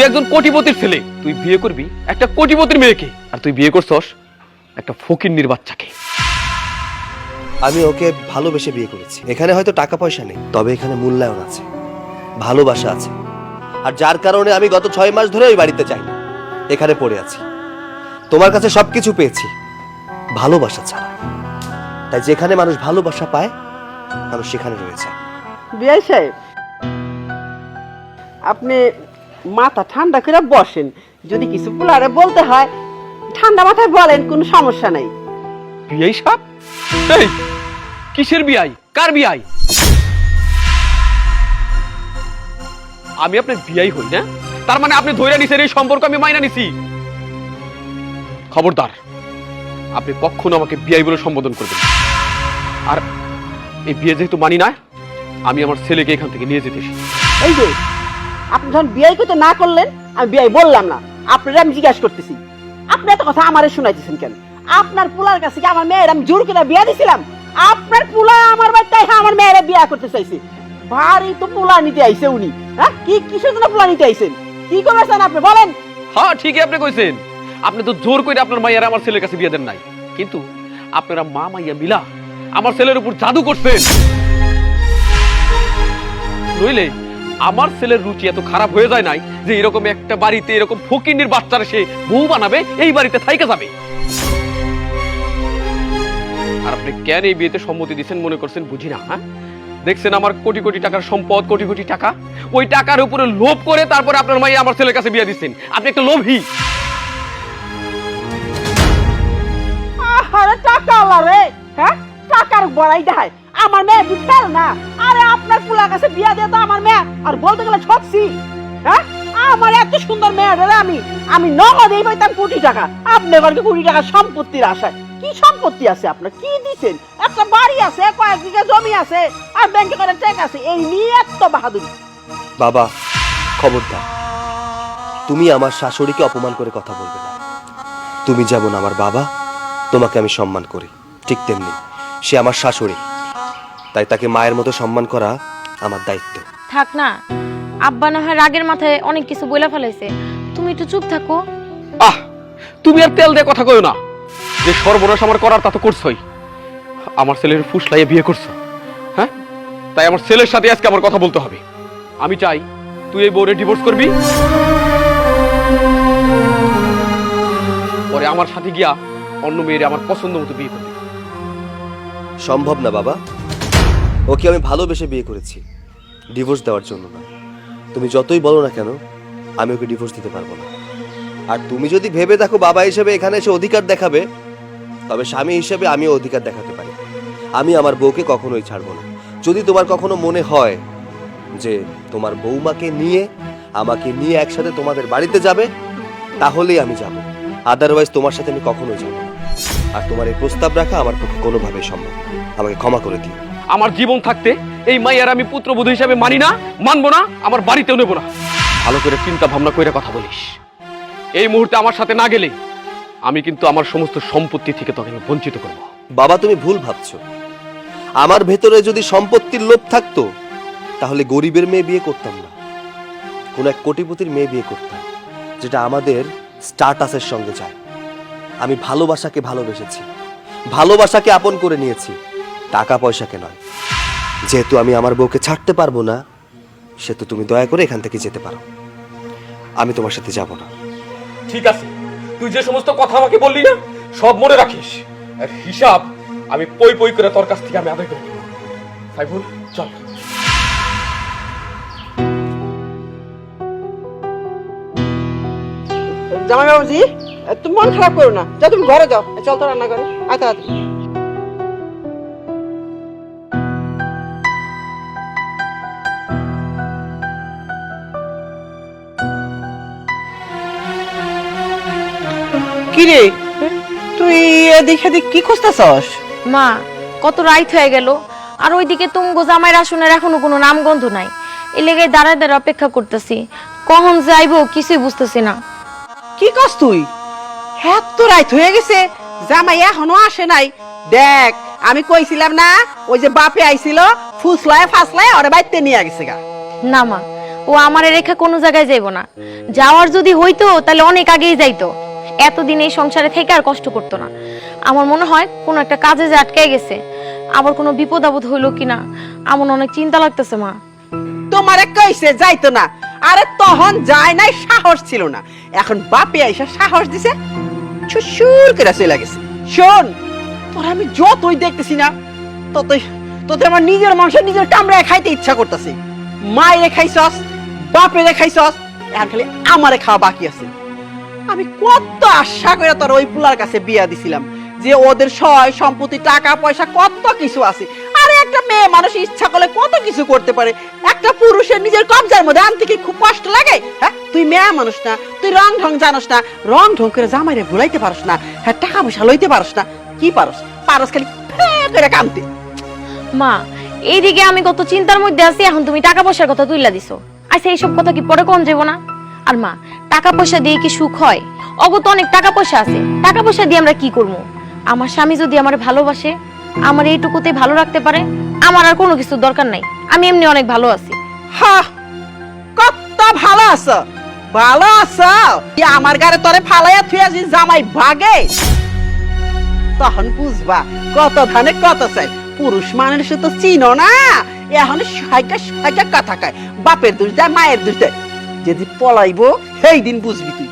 তুই একজন কোটিপতির ছেলে। তুই বিয়ে করবি একটা কোটিপতির মেয়েকে। আর তুই বিয়ে করছস একটা ফকিন্নির বাচ্চাকে। আমি ওকে ভালোবেসে বিয়ে করেছি। এখানে হয়তো টাকা পয়সা নেই তবে এখানে মূল্যায়ন আছে ভালোবাসা আছে। আর যার কারণে আমি গত ছয় মাস ধরে ওই বাড়িতে চাই না এখানে পড়ে আছি। তোমার কাছে সবকিছু পেয়েছি ভালোবাসা ছাড়া। তাই যেখানে মানুষ ভালোবাসা পায় মানুষ সেখানে রয়েছে বিআই সাহেব আপনি মাথা ঠান্ডা করে বসেন। যদি কিছু পোলারে বলতে হয় ঠান্ডা মাথায় বলেন কোনো সমস্যা নাই। বিয়াই সাপ? এই কিসের বিয়াই? কার বিয়াই? আমি আপনার বিয়াই হই না তার মানে আপনি ধৈর্য নিছেন এই সম্পর্ক আমি মাইনা নিছি। খবরদার আপনি কখনো আমাকে বিয়াই বলে সম্বোধন করবেন। আর এই বিয়ে যেহেতু মানি না আমি আমার ছেলেকে এখান থেকে নিয়ে যেতে। এই যে আপনি যখন বিয়ে করতে না করলেন, আমি বিয়ে বললাম না। আপনারা আমি জিজ্ঞাসা করতেছি। আপনি এত কথা আমারে শুনাইতেছেন কেন? আপনার পুলার কাছে কি আমার মেয়ের আমি জোর করে বিয়ে দিছিলাম? আপনার পুলা আমার বাড়িতে আমার মেয়েরা বিয়ে করতে চাইছে। ভারী তো পোলা নিতে আইছে উনি। হ্যাঁ কি কিসের জন্য পোলা নিতে আইছেন? কি করেছেন আপনি, বলেন। হ্যাঁ ঠিকই আপনি কইছেন। আপনি তো জোর করে আপনার মাইয়ারা আমার ছেলের কাছে বিয়ে দেন নাই। কিন্তু আপনারা মা, মাইয়া মিলা আমার ছেলের উপর জাদু করছেন। নইলে আমার ছেলের রুচি এত খারাপ হয়ে যায় নাই যে এরকম একটা বাড়িতে এরকম ফকিন্নির বাচ্চারা সে বউ বানাবে, এই বাড়িতে থাইকা যাবে। আর আপনি কেন এই বিয়েতে সম্মতি দিচ্ছেন মনে করছেন বুঝি না হ্যাঁ? দেখছেন আমার কোটি কোটি টাকার সম্পদ, কোটি কোটি টাকা? ওই টাকার উপরে লোভ করে তারপরে আপনার মাই আমার ছেলের কাছে বিয়ে দিচ্ছেন। আপনি একটা লোভী। টাকা রে হ্যাঁ? টাকার বড়াই দেখায়। আমার মেয়ে বুঝতেল না। আরে আপনার পোলার কাছে বিয়া দিয়ে তো আমার মেয়ে, আর বলতে গেলে ঠকছি হ্যাঁ? আমার এত সুন্দর মেয়ে রে আমি আমি নগদ এই পাইতাম কোটি টাকা, আপনি কোটি টাকা সম্পত্তির আশায়। কি সম্পত্তি আছে আপনার? কি দিছেন? একটা বাড়ি আছে, কয়েক বিঘা জমি আছে, আর ব্যাংকে করে চেক আছে, এই নিয়ে এত বাহাদুরি। বাবা, খবরদার, তুমি আমার শাশুড়িকে অপমান করে কথা বলবে না। তুমি যেমন আমার বাবা, তোমাকে আমি সম্মান করি, ঠিক তেমনি সে আমার শাশুড়ি। তাই তাকে মায়ের মতো সম্মান করা আমার দায়িত্ব। থাক না আব্বা না হয় রাগের মাথায় অনেক কিছু বলে ফেলাইছে। তুমি একটু চুপ থাকো। আহ তুমি আর তেল দিয়ে কথা কইও না। যে সর্বনাশ আমার করার তা তো করছই। আমার ছেলের ফুসলাইয়ে বিয়ে করছ হ্যাঁ? তাই আমার ছেলের সাথে আজকে আমার কথা বলতে হবে। আমি চাই তুই এই বউরে ডিভোর্স করবি। পরে আমার সাথে গিয়া অন্য মেয়েরে আমার পছন্দ মতো বিয়ে করবি। সম্ভব না বাবা। ওকে আমি ভালোবেসে বিয়ে করেছি। ডিভোর্স দেওয়ার জন্য না। তুমি যতই বলো না কেন, আমি ওকে ডিভোর্স দিতে পারব না। আর তুমি যদি ভেবে দেখো বাবা হিসেবে এখানে এসে অধিকার দেখাবে, তবে স্বামী হিসেবে আমিও অধিকার দেখাতে পারি। আমি আমার বউকে কখনোই ছাড়বো না। যদি তোমার কখনো মনে হয় যে তোমার বৌমাকে নিয়ে, আমাকে নিয়ে একসাথে তোমাদের বাড়িতে যাবে, তাহলেই আমি যাব। আদারওয়াইজ তোমার সাথে আমি কখনোই যাব আর তোমার এই প্রস্তাব রাখা আমার পক্ষে কোনোভাবেই সম্ভব না। আমাকে ক্ষমা করে দিও। আমার জীবন থাকতে এই মাইয়ার আমি পুত্রবধূ হিসাবে মানি না মানবো না আমার বাড়িতেও নেব না। ভালো করে চিন্তা ভাবনা করে কথা বলিস। এই মুহূর্তে আমার সাথে না গেলে আমি কিন্তু আমার সমস্ত সম্পত্তি থেকে তোকে আমি বঞ্চিত করব। বাবা তুমি ভুল ভাবছ। আমার ভেতরে যদি সম্পত্তির লোভ থাকতো তাহলে গরিবের মেয়ে বিয়ে করতাম না। কোন এক কোটিপতির মেয়ে বিয়ে করতাম যেটা আমাদের স্টার্টাসের সঙ্গে যায়। আমি ভালোবাসাকে ভালোবেসেছি। ভালোবাসাকে আপন করে নিয়েছি। টাকা পয়সাকে নয়। যেহেতু আমি আমার বউকে ছাড়তে পারব না, সেহেতু তুমি দয়া করে এখান থেকে যেতে পারো। আমি তোমার সাথে যাব না। ঠিক আছে। তুই যে সমস্ত কথা আমাকে বললি না, সব মনে রাখিস। আর হিসাব আমি পই পই করে তোর কাছ থেকে আমি আদায় করে নেব। সাইফুল, চল। জামাই বাবুজি তুমি মন খারাপ করো না। যাও তুমি ঘরে যাও। চল তো রান্না করে আয় তাড়াতাড়ি। কিরে? তুই এদিক এদিক কি খুঁজতেছস? মা কত রাইত হয়ে গেল। আর ওইদিকে তুমগো জামাইর আসনের এখনও কোনো নামগন্ধ নাই। লেগে দাঁড়ায় দাঁড়া অপেক্ষা করতেছি। কখন যাইবো কিছুই বুঝতেছি না। কি কস তুই? হ্যাঁ তো রাইত হয়ে গেছে। জামাই এখনও আসে নাই। দেখ আমি কইছিলাম না ওই যে বাপে আইছিল ফুসলায় ফাসলায় ওরে বাইতে নিয়ে গেছে গা। না মা ও আমার রেখা কোনো জায়গায় যাইব না। যাওয়ার যদি হইতো তাহলে অনেক আগেই যাইতো। এতদিন এই সংসারে থেকে আর কষ্ট করতো না। আমার মনে হয় কোনো একটা কাজে যে আটকে গেছে। আবার কোনো বিপদ আপদ হইল কিনা আমার অনেক চিন্তা লাগতেছে মা। তোমারে কইছে যাইতো না। আরে তখন যায় নাই, সাহস ছিল না। এখন বাপে আইসা সাহস দিছে সুসুর করে চলে গেছে। শোন, তোর আমি যতই দেখতেছি না, ততই তোতে আমার নিজের মাংস নিজের কামড়ায় খাইতে ইচ্ছা করতেছে। মায়েরে খাইছস, বাপেরে খাইছস, এখন খালি আমারে খাওয়া বাকি আছে। আমি কত আশা করে তোর ওই পুলার কাছে বিয়া দিছিলাম, যে ওদের সয়, সম্পত্তি, টাকা, পয়সা, কত কিছু আছে। আরে একটা মেয়ে মানুষ ইচ্ছা করলে কত কিছু করতে পারে। একটা পুরুষের নিজের কবজার মধ্যে আনতে কি খুব কষ্ট লাগে? হ্যাঁ? তুই মেয়ে মানুষ না, তুই রং ঢং জানোস না, রং ঢং করে জামাইরে ভুলাইতে পারস না হ্যাঁ টাকা পয়সা লইতে পারস না, কি পারস? পারস খালি করে কামতে মা, এইদিকে আমি কত চিন্তার মধ্যে আছি, এখন তুমি টাকা পয়সার কথা তুইলা দিছো। আচ্ছা এইসব কথা কি পরে কোন যাব না? আর মা, টাকা পয়সা দিয়ে কি সুখ হয়? অগত অনেক টাকা পয়সা আছে, টাকা পয়সা দিয়ে আমরা কি করব? আমার স্বামী যদি আমার ভালোবাসে আমার এইটুকুতে ভালো রাখতে পারে আমার আর কোনো কিছু দরকার নাই। আমি এমনি অনেক ভালো আছি। হা কত ভালো আছো। ভালো আছো? কি আমার গারে তোরে ফালাইয়া থুই আছিস জামাই ভাগে তখন বুঝবা কত ধানে কত চাই। পুরুষ মানুষ তো চিনো না। এখন সাইকা সাইকা কথা কয় বাপের দোষ দেয় মায়ের দোষ দেয়। যদি পলাইবো সেই দিন বুঝবি তুই।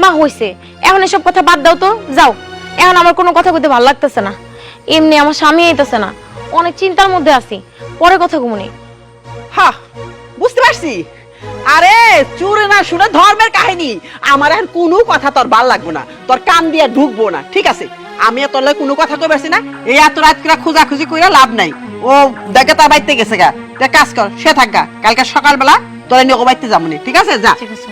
মা হইছে এখন এসব কথা বাদ দাও তো যাও। এখন আমার কোনো কথা বলতে ভালো লাগতেছে না। এমনি আমার স্বামী আইতেছে না। অনেক চিন্তার মধ্যে আছি। পরে কথা ঘুমনি হা বুঝতে পারছি। আরে চুরে না শুনে ধর্মের কাহিনী। আমার এখন কোনো কথা তোর ভালো লাগবে না। তোর কান দিয়ে ঢুকবো না ঠিক আছে? আমি আর তোর লগে কোনো কথা কই পারছি না। এই এত রাত করে খোঁজাখুঁজি কইরা লাভ নাই। ও দেখে তার বাইতে গেছে গা। তে কাজ কর সে থাক গা। কালকে সকালবেলা তোরা নিয়ে ও বাইতে যাব ঠিক আছে? যা। ঠিক আছে।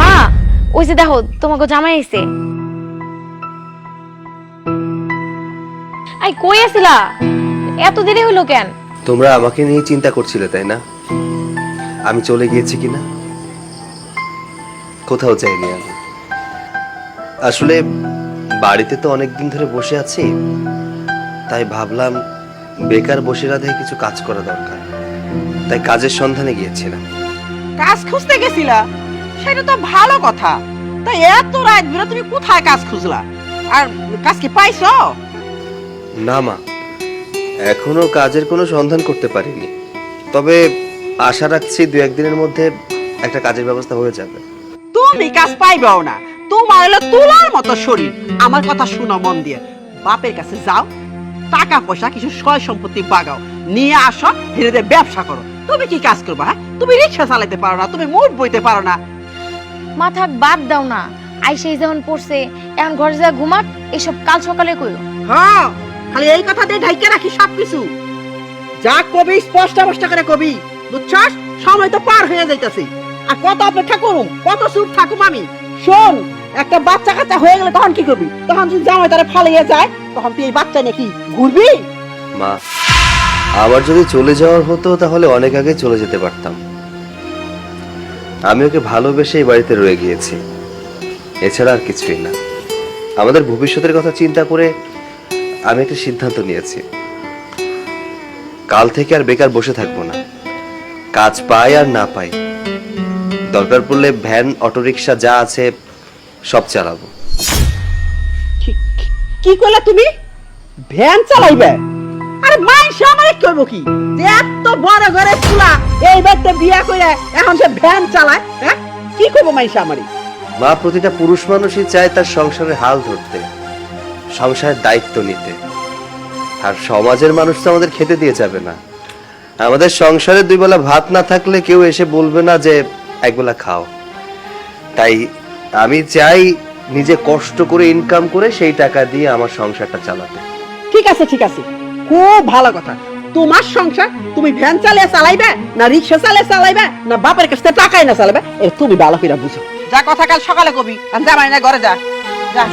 মা ওই যে দেখো তোমাকে জামাই আইছে। কই আছিলা এত দেরি হলো কেন? তোমরা আমাকে নিয়ে চিন্তা করছিলে তাই না? আমি চলে গিয়েছি কিনা? কোথাও যাইনি আমি। আসলে বাড়িতে তো অনেক দিন ধরে বসে আছি। তাই ভাবলাম বেকার বসে রাধে কিছু কাজ করা দরকার। তাই কাজের সন্ধানে গিয়েছিলাম। কাজ খুঁজতে গেছিলা? সেটা তো ভালো কথা। তা এত রাত বেরো তুমি কোথায় কাজ খুঁজলা? আর কাজ কি পাইছো? না মা। এখনও কাজের কোনো সন্ধান করতে পারিনি। তবে আশা রাখছি দু একদিনের মধ্যে একটা কাজের ব্যবস্থা হয়ে যাবে। তুমি কাজ পাইবাও না। তোমার হলো তুলার মতো শরীর। আমার কথা শুনো মন দিয়ে। বাপের কাছে যাও টাকা পয়সা কিছু সয় সম্পত্তি বাগাও। নিয়ে আসো ধীরে ধীরে ব্যবসা করো। তুমি কি কাজ করবা হ্যাঁ? তুমি রিক্সা চালাতে পারো না তুমি মুঠ বইতে পারো না। মা থাক বাদ দাও না। আইসে যেমন পড়ছে এখন ঘরে যা ঘুমাক এসব কাল সকালে কইও হ্যাঁ। খালি এই ঢাইকে রাখি সবকিছু। যা কবি, স্পষ্ট স্পষ্ট করে কবি, বুঝছস? সময় তো পার হয়ে যাইতাছে। আর কত অপেক্ষা করুম, কত থাকুম আমি? শোন, একটা বাচ্চা কাচ্চা হয়ে গেলে তখন কি করবি? তখন যদি জামাই তারা ফালিয়ে যায়, তখন তুই এই বাচ্চা নাকি ঘুরবি? মা, আবার যদি চলে যাওয়ার হতো, তাহলে অনেক আগে চলে যেতে পারতাম। আমি ওকে ভালোবেসে এই বাড়িতে রয়ে গিয়েছি। এছাড়া আর কিছুই না। আমাদের ভবিষ্যতের কথা চিন্তা করে আমি একটা সিদ্ধান্ত নিয়েছি। কাল থেকে আর বেকার বসে থাকব না। কাজ পাই আর না পাই। দরকার পড়লে ভ্যান অটোরিকশা যা আছে সব চালাবো। কি- করলে তুমি? ভ্যান চালাইবে? আরে মাইসে আমারে কইব কি? যে এত বড় ঘরে ফুলা এই বাড়িতে বিয়া করে এখন সে ভ্যান চালায় হ্যাঁ? কি করব মাইসে আমারে? মা প্রতিটা পুরুষ মানুষই চায় তার সংসারের হাল ধরতে। সংসারের দায়িত্ব নিতে। আর সমাজের মানুষ তো আমাদের খেতে দিয়ে যাবে না। আমাদের সংসারে দুই বেলা ভাত না থাকলে কেউ এসে বলবে না যে একবেলা খাও। তাই আমি চাই নিজে কষ্ট করে ইনকাম করে সেই টাকা দিয়ে আমার সংসারটা চালাতে। ঠিক আছে ঠিক আছে। খুব ভালো কথা। তোমার সংসার তুমি ভ্যান চালিয়ে চালাইবে, না রিক্সা চালিয়ে চালাইবে, না বাপের কাছ থেকে টাকাই না চালাবে এ তুমি ভালো করে বুঝো। যা কথা কাল সকালে কবি আমি যাবাই না, ঘরে যা। যা।